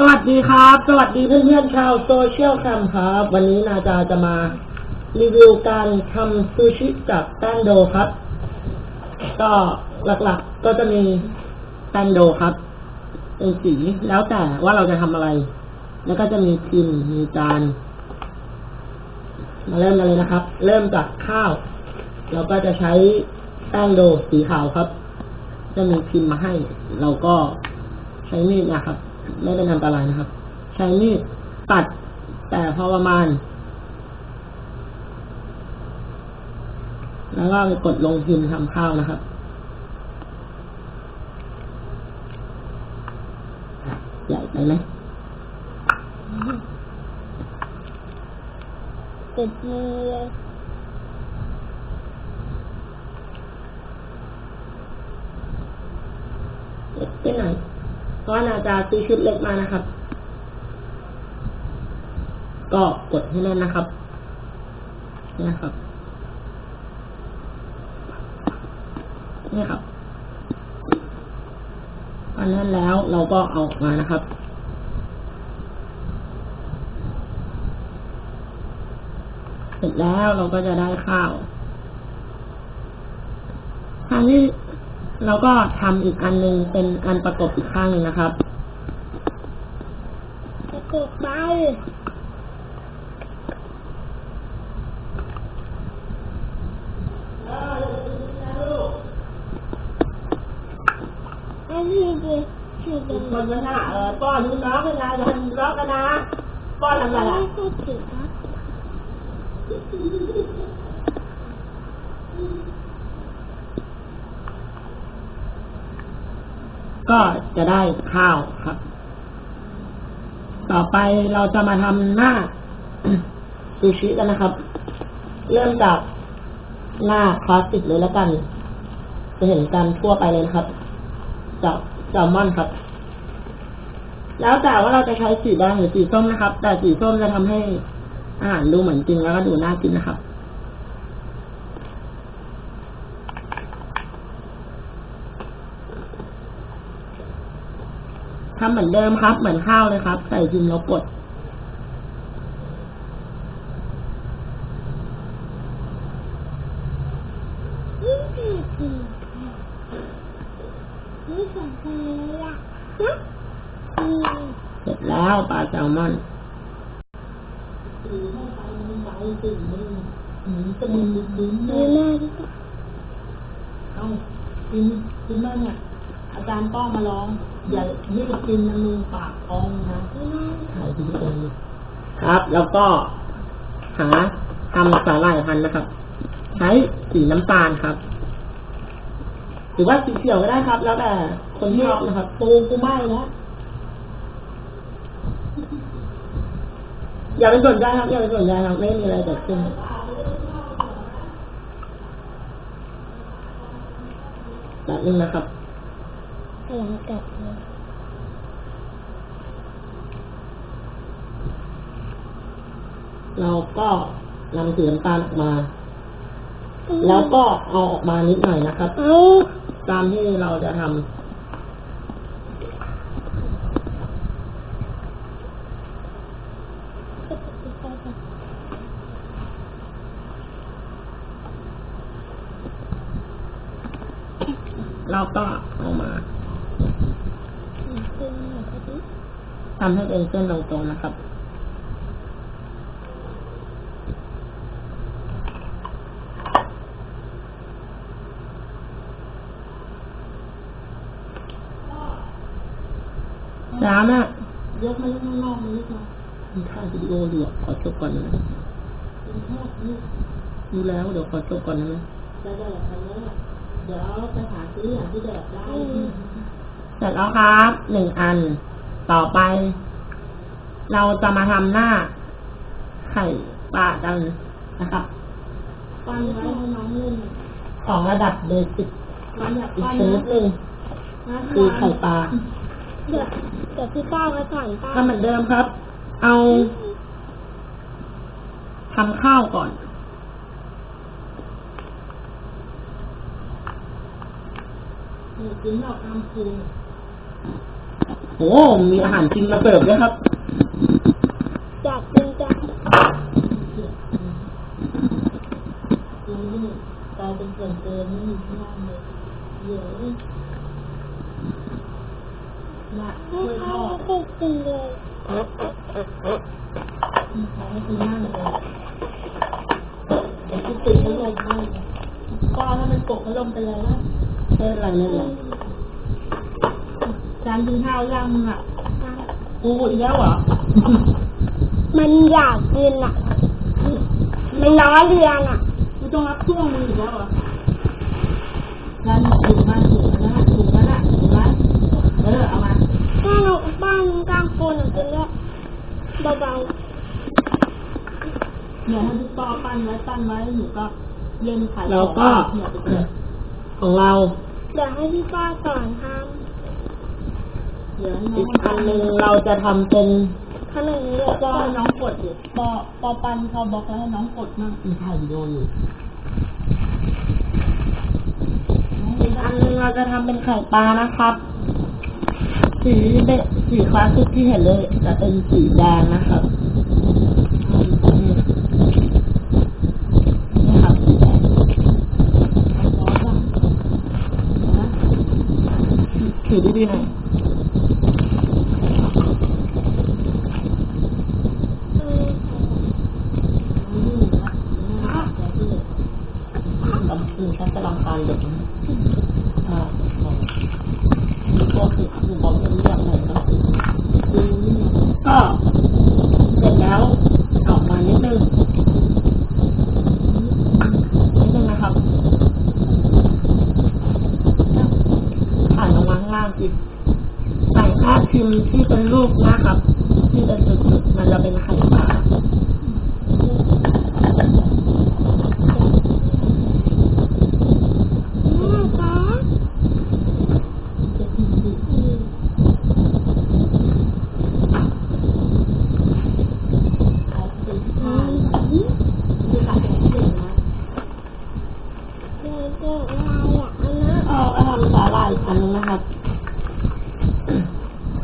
สวัสดีครับ สวัสดีเพื่อนๆชาวโซเชียลแคมครับ วันนี้นาจาจะมารีวิวการทำซูชิจากแป้งโดครับ ก็หลักๆก็จะมีแป้งโดครับเป็นสีแล้วแต่ว่าเราจะทำอะไร แล้วก็จะมีพิมพ์มีจานมาเริ่มกันเลยนะครับ เริ่มจากข้าว เราก็จะใช้แป้งโดสีขาวครับ จะมีพิมพ์มาให้ เราก็ใช้มีดนะครับ ไม่เป็นอันตรายนะครับ ใช้มีดตัดแต่พอประมาณ แล้วก็ไปกดลงพิมพ์ทำข้าวนะครับใหญ่ไปไหมติดมือเลยเล็กไปหน่อย เพราะว่านาจาซื้อชุดเล็กมานะครับ ก็กดให้แน่นนะครับนี่ครับนี่ครับอันนั้นแล้วเราก็เอาออกมานะครับเสร็จแล้วเราก็จะได้ข้าวทางนี้ เราก็ทำอีกอันหนึงเป็นอันประกบอีกข้างหนึ่งนะครับจะกดไปอันนี้ดิชื่อเดิมคนมันน่ะเออป้อนลูกน้องกันนะอย่าทำร้องกันนะป้อนทำอะไรไม่อะพูดถึงนะ ก็จะได้ข้าวครับ ต่อไปเราจะมาทำหน้าซูชิกันนะครับ เริ่มจากหน้าคลาสสิกเลยแล้วกัน จะเห็นกันทั่วไปเลยนะครับจากแซลมอนครับ แล้วแต่ว่าเราจะใช้สีแดงหรือสีส้มนะครับ แต่สีส้มจะทำให้อาหารดูเหมือนจริงแล้วก็ดูน่ากินนะครับ ทำเหมือนเดิมครับ เหมือนข้าวเลยครับ ใส่พิมพ์แล้วกด เสร็จแล้วปลาแซลมอนดูหน้าดิเอากินกินบ้างเนี่ย อาจารย์ป้องมาลอง อย่ายืดกินนะมือปากพองนะดูหน้าถ่ายวิดีโอครับ แล้วก็หาทำสาหร่ายพันธุ์นะครับ ใช้สีน้ำตาลครับ หรือว่าสีเขียวก็ได้ครับ แล้วแต่คนชอบนะครับตูกูไม่แล้วอย่าไปสนใจครับอย่าไปสนใจครับไม่มีอะไรเกิดขึ้นแบบนึงนะครับ กำลังกัดเลยเราก็นำสีน้ำตาลออกมา แล้วก็เอาออกมานิดหน่อยนะครับเอาตามที่เราจะทำเราก็เอามา ทำให้เป็นเส้นตรงๆนะครับน้ำอะยกมาเล่นข้างนอกนิดหน่อยมีถ่ายวิดีโออยู่อะขอจบก่อนนะเป็นแค่นี้รู้แล้วเดี๋ยวขอจบก่อนนะจะแดกไปแล้วเดี๋ยวไปหาซื้ออย่างที่แดกได้ เสร็จแล้วครับหนึ่งอัน ต่อไป เราจะมาทำหน้า ไข่ปลากันนะครับปั้นไว้ให้น้องเล่นของระดับเบสิกน้องอยากอีกปั้นชนิดหนึ่งคือไข่ปลาเดี๋ยวเดี๋ยวพี่ป้ามาสอนป้าทำเหมือนเดิมครับ เอาทำข้าวก่อนหนูกินดอกน้ำพุ โอ้มีอาหารจริงมาเสิร์ฟด้วยครับอยากกินจังกลายเป็นส่วนเกินไม่มีที่นั่งเลยเยอะลยละกไม่ล้วยทค่อยดได้กินเลยมีใครให้กินนั่งเลยเดี๋ยวกูติดพัดลมให้ก็ถ้ามันปกพัดลมไปแล้วเล่นอะไรเล่นอะไร จานกินข้าวย่างมึงอะกูอีกแล้วเหรอ มันอยากกินอะ มันล้อเลียนอะกูต้องรับช่วงมึงอีกแล้วเหรอจานถุงมาถุงมานะถุงมานะถุงมาเออเอามาบ้านเราบ้านกลางโคนอะกินด้วยเบาเนี่ยให้พี่ป้อปั้นไว้ปั้นไว้หนูก็เล่นขายแล้วก็เนี่ยไปเกิดของเราๆเดี๋ยวให้พี่ป้าสอนทเดี๋ยวน้ อีองกอันหนึ่งเราจะทำเป็นำขนมเยอะป้อให้น้องกดดิป้อป้อปั้นเข้าบล็อกแล้วให้น้องกดมั่งมีถ่ายวิดีโออยู่อีกอันหนึงเราจะทำเป็นไข่ปลานะครับ สีเด็กสีคลาสสิกที่เห็นเลย จะเป็นสีแดงนะครับนี่ครับสีแดงร้อนป่ะนะถือดีๆหน่อย อืม อืมนะนะแต่ที่ ลำคือฉันจะลำคาญเด็กนะอ่ามีตัวคือคือบอกเรียบๆหน่อยก็คือ ดูนี่ไง ก็เสร็จแล้วออกมานิดนึงนิดนึงนะครับผ่านลงมาข้างล่างสิใส่ผ้าพิมพ์ที่เป็นรูปนะครับ ที่เป็นจุดๆมันจะเป็นไข่ปลา แม่จ๊ะ จะกินดิ อืม ขายเป็น อื ข้าว ม ไม่ขายเป็นเด็กนะ เดี๋ยวเดี๋ยวอะไรอะอันนั้น เอาเอาทำสาหร่ายอันนึงนะครับ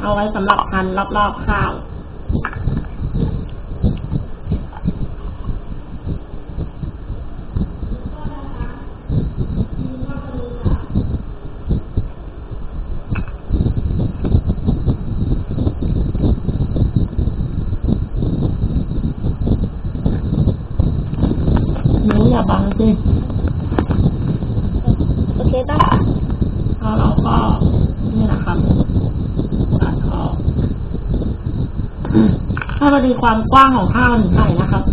เอาไว้สำหรับพันรอบๆข้าว หนูอย่าบังสิ โอเคป่ะ แล้วเราก็นี่นะครับตัดออกถ้าพอดี ความกว้างของข้าวหนึ่งไข่นะครับ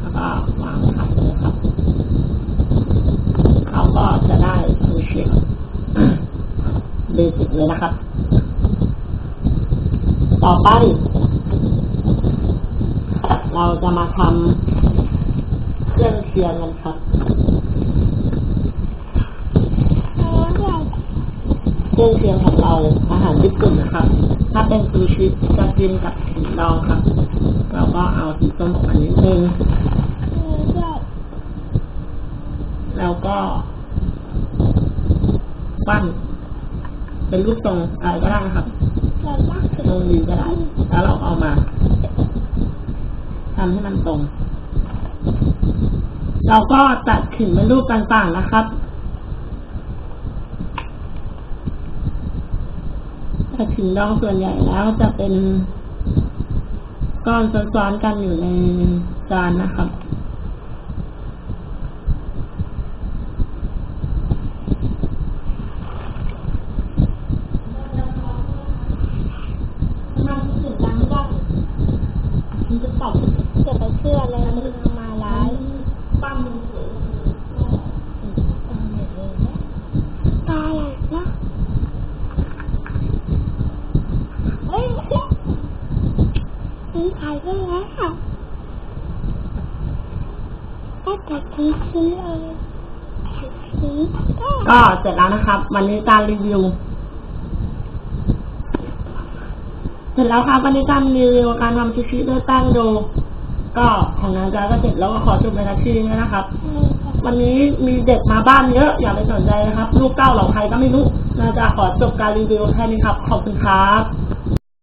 แล้วก็วางไข่เลยครับเขาก็จะได้ซูชิเบสิกเลยนะครับ ต่อไป เราจะมาทำเครื่องเคียงกันครับเครื่องเคียงของเราอาหารญี่ปุ่นนะครับ ถ้าเป็นซูชิจะกินกับสีดองครับ เราก็เอาสีส้มออกมานิดนึงเดี๋ยแล้วก็ปั้น เป็นรูปทรงอะไรก็ได้ครับเดี๋ยวนะตรงนี้ก็ได้ แล้วเราเอามาทำให้มันตรง เราก็ตัดขึงเป็นรูปต่างๆนะครับตัดขึงดองส่วนใหญ่แล้วจะเป็นก้อนซ้อนๆกันอยู่ในจานนะครับ มันถึงดังก็มันจะตอบ อย่าไปเชื่อเลยมันเอามาร้าย ปั้นมันเสีย ตาอะไรนะเฮ้ยมีไข่ด้วยแล้ว ก็เลยตัดทิ้งก็เสร็จแล้วนะครับ วันนี้การรีวิว เสร็จแล้วครับวันนี้การรีวิวการทำซูชิด้วยแป้งโด ก็ของนางจ้าก็เสร็จแล้วก็ขอจบในนาทีนี้นะครับ วันนี้มีเด็กมาบ้านเยอะอย่าไปสนใจนะครับ ลูกเก้าเหล่าใครก็ไม่รู้นาจาขอจบการรีวิวแค่นี้ครับ ขอบคุณครับ